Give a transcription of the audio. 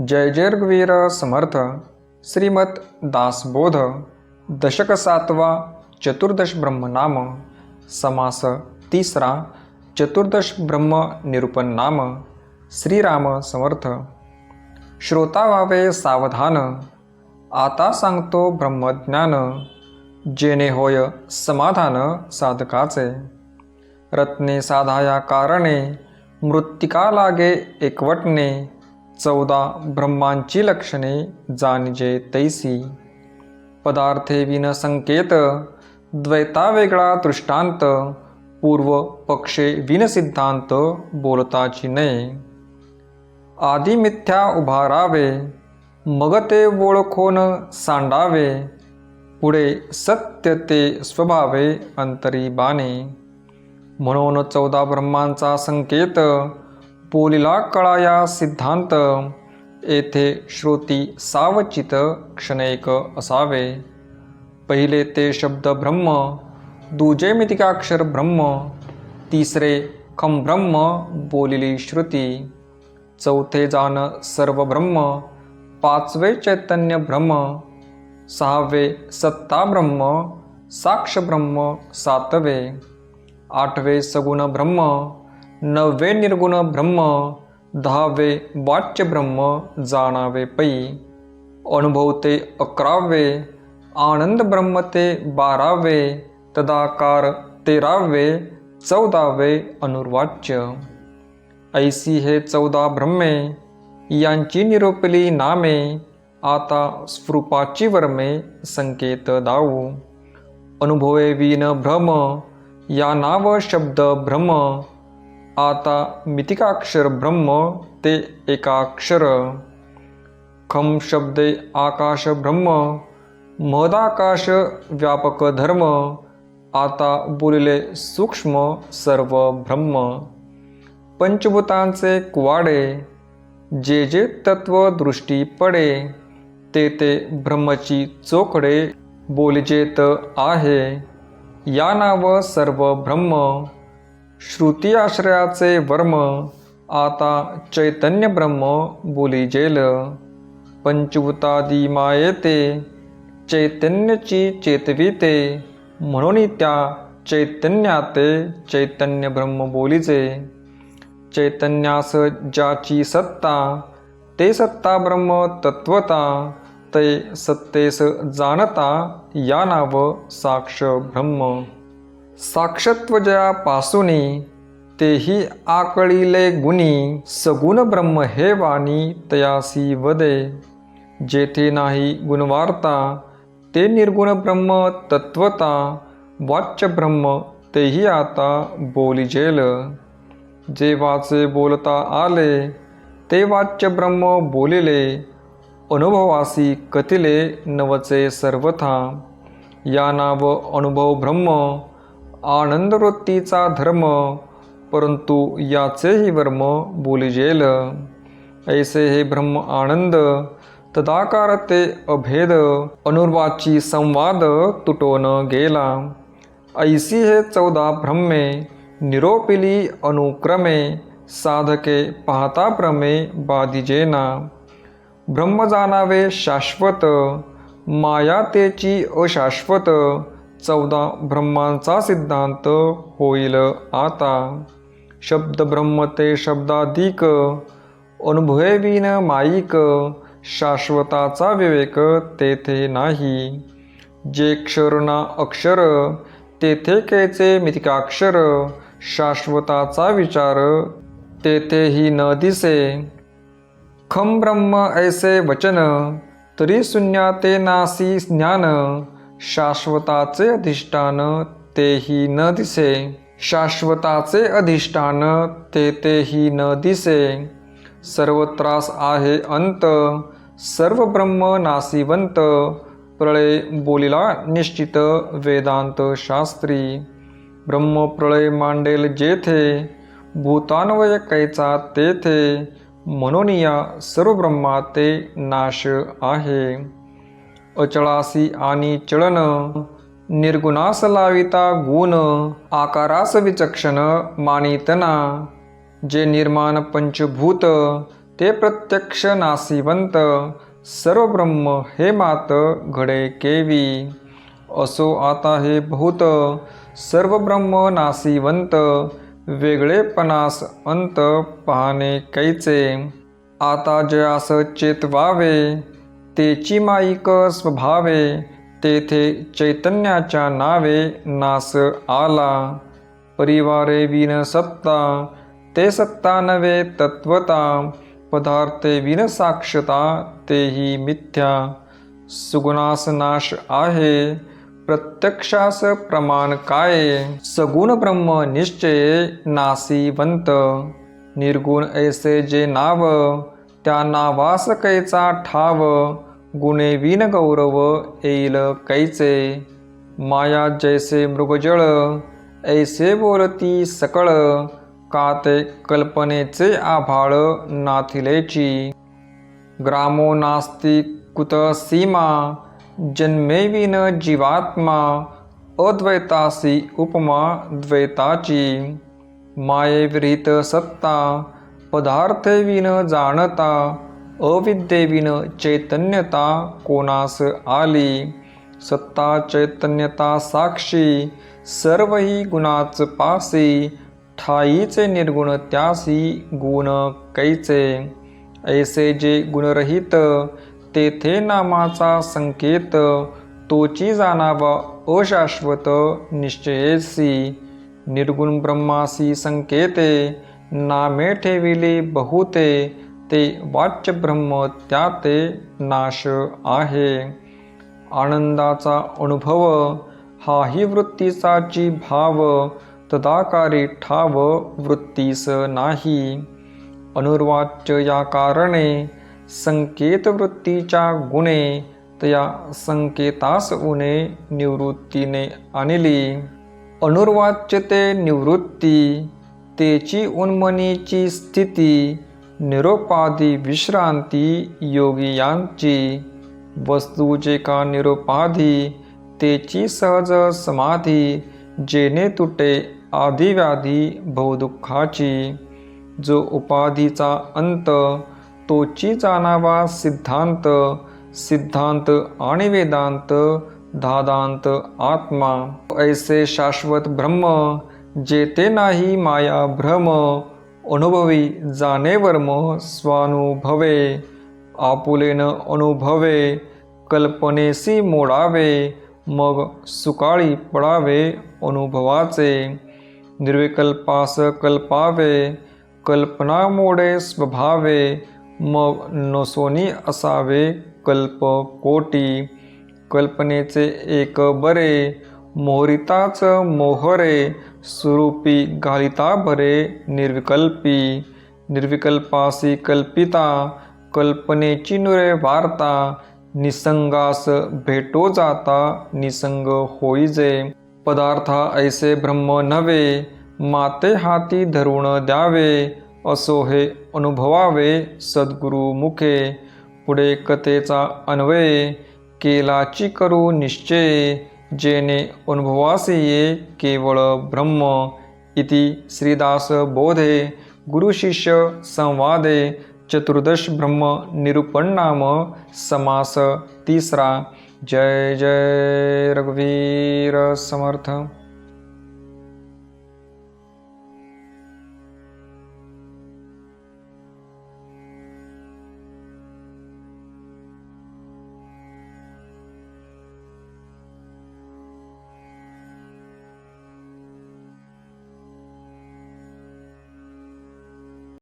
जय जय रघुवीर समर्थ श्रीमत दासबोध दशक सातवा चतुर्दश ब्रह्मनाम समास तिसरा चतुर्दश ब्रह्म निरूपण नाम श्रीराम समर्थ। श्रोता व्हावे सावधान आता सांगतो ब्रह्मज्ञान जेणे होय समाधान साधकाचे। रत्ने साधाया कारणे मृत्तिका लागे एकवटणे चौदा ब्रह्मांची लक्षणे जाणजे तैसी. पदार्थे विन संकेत द्वैता वेगळा दृष्टांत पूर्व पक्षे विन सिद्धांत बोलताची नये. आदी मिथ्या उभारावे मग ते ओळखोन सांडावे पुढे सत्य ते स्वभावे अंतरी बाणे म्हणून चौदा ब्रह्मांचा संकेत बोलिला कळाया सिद्धांत. येथे श्रुती सावचित क्षणैक असावे. पहिले ते शब्द ब्रह्म दुजे मितिकाक्षर ब्रह्म तिसरे खम ब्रह्म बोलिली श्रुती. चौथे जाण सर्व ब्रह्म पाचवे चैतन्य ब्रह्म सहावे सत्ता ब्रह्म साक्ष ब्रह्म सातवे. आठवे सगुण ब्रह्म नववे निर्गुण ब्रह्म दहावे वाच्य ब्रह्म जाणावे पै. अनुभवते अकरावे आनंद ब्रह्म ते बारावे तदाकार तेरावे चौदावे अनुर्वाच्य. ऐसी हे चौदा ब्रह्मे यांची निरोपली नामे आता स्फृपाची वर्मे संकेत दाऊ. अनुभवे विन भ्रम या नाव शब्द भ्रम आता मितिकाक्षर ब्रह्म ते एकाक्षर. खम शब्दे आकाश ब्रह्म महदाकाश व्यापक धर्म आता बोलले सूक्ष्म सर्व ब्रह्म. पंचभूतांचे कुवाडे जे जे तत्व दृष्टी पडे ते ते ब्रह्मची चोखडे बोलजेत आहे. या नाव सर्व ब्रह्म. श्रुती आश्रयाचे वर्म आता चैतन्य ब्रह्म बोलिजेल पंचभूतादी मायेते चैतन्यची चेतविते म्हणून त्या चैतन्याते चैतन्य ब्रह्म बोलीचे. चैतन्यास ज्याची सत्ता ते सत्ता ब्रह्म तत्वता ते सत्तेस जाणता या नाव साक्ष ब्रह्म. साक्षत्वजयापासूनी तेही आकळीले गुणी सगुण ब्रह्म हे वाणी तयासी वदे. जेथे नाही गुणवार्ता ते निर्गुण ब्रह्म तत्वता वाच्य ब्रह्म तेही आता बोलिजेल जे वाचे बोलता आले ते वाच्य ब्रह्म बोलिले अनुभवासी कथिले नवचे सर्वथा. या नाव अनुभव ब्रह्म आनंदवृत्तीचा धर्म परंतु याचेही वर्म बोलिजेल. ऐसे हे ब्रह्म आनंद तदाकार ते अभेद अनुर्वाची संवाद तुटोन गेला. ऐसी हे चौदा ब्रह्मे निरोपिली अनुक्रमे साधके पाहता प्रमे बाधिजेना. ब्रह्म जाणावे शाश्वत माया तेची अशाश्वत चौदा ब्रह्मांचा सिद्धांत होईल. आता शब्द ब्रह्म ते शब्दाधिक अनुभवीन माईक शाश्वताचा विवेक तेथे नाही. जे क्षर ना अक्षर तेथे कैचे मितिकाक्षर शाश्वताचा विचार तेथेही न दिसे. खम ब्रह्म ऐसे वचन तरी शून्याते नासी ज्ञान शाश्वताचे अधिष्ठान तेही न दिसे. शाश्वताचे अधिष्ठान ते तेही न दिसे. सर्व त्रास आहे अंत सर्व ब्रह्म नासिवंत प्रळय बोलिला निश्चित वेदांत शास्त्री. ब्रह्म प्रळय मांडेल जेथे भूतान्वय कैचा तेथे म्हणून या सर्व ब्रह्माते नाश आहे. अचळासी आणि चळन निर्गुणास लाविता गुण आकारास विचक्षण मानितना. जे निर्माण पंचभूत ते प्रत्यक्ष नासिवंत. सर्व ब्रह्म हे मात घडे केवी. असो आता हे भूत सर्व ब्रह्म नासिवंत. वेगळेपणास अंत पाहणे कैचे. आता जयास चेतवावे. तेची माईक स्वभावे तेथे चैतन्याच्या नावे नास आला. परिवारे विन सत्ता ते सत्ता नवे तत्वता पदार्थे विन साक्षता तेही मिथ्या. सुगुणास नाश आहे प्रत्यक्षास प्रमाण काय? सगुण ब्रह्म निश्चय नासीवंत. निर्गुण ऐसे जे नाव त्यांना वास कैचा ठाव गुणेविन गौरव येईल कैचे. माया जैसे मृगजळ ऐसे बोलती सकळ का ते कल्पनेचे आभाळ नाथिलेची. ग्रामो नास्ती कुत सीमा जन्मे विन जीवात्मा अद्वैतासी उपमा द्वैताची. माये विरहित सत्ता पदार्थविन जाणता अविद्येविन चैतन्यता कोणास आली? सत्ता चैतन्यता साक्षी सर्व ही गुणाच पासी ठाईचे निर्गुण त्यासी गुण कैचे. ऐसे जे गुणरहित तेथे नामाचा संकेत तोची जाणावा अशाश्वत निश्चयेसी. निर्गुण ब्रह्मासी संकेते नामे ठेविले बहुते ते वाच्य ब्रह्म त्या ते नाश आहे. आनंदाचा अनुभव हाही वृत्तीचाची भाव तदाकारी ठाव वृत्तीस नाही. अनुर्वाच्य या कारणे संकेत वृत्तीच्या गुणे तया संकेतास उणे निवृत्तीने आणली. अनुर्वाच्य ते निवृत्ती तेची उन्मनीची स्थिती निरोपाधी विश्रांती योगियांची वस्तू जे का निरोपाधी तेची सहज समाधी जेने तुटे आदिव्याधी भवदुःखाची जो उपाधीचा अंत तोची जाणावा सिद्धांत सिद्धांत आणि वेदांत दादांत आत्मा. ऐसे शाश्वत ब्रह्म जेते नाही माया भ्रम अनुभवी जाणे वर्म स्वानुभवे आपुलेन अनुभवे कल्पनेसी मोडावे मग सुकाळी पडावे अनुभवाचे. निर्विकल्पास कल्पावे कल्पना मोडे स्वभावे मग नसोनी असावे कल्प कोटी. कल्पनेचे एक बरे मोहरिताच मोहरे स्वरूपी घालिता भरे निर्विकल्पी निर्विकल्पासी कल्पिता कल्पनेची नुरे वार्ता निसंगास भेटो जाता निसंग होईजे पदार्थ ऐसे ब्रह्म नव्हे माते हाती धरून द्यावे असो हे अनुभवावे सद्गुरु मुखे. पुढे कथेचा अन्वय केलाची करू निश्चय जेने अनुभवासे ये केवळ ब्रह्म इति श्रीदास बोधे गुरुशिष्य संवादे चतुर्दश ब्रह्म निरूपण नाम समास तिसरा। जय जय रघुवीर समर्थ।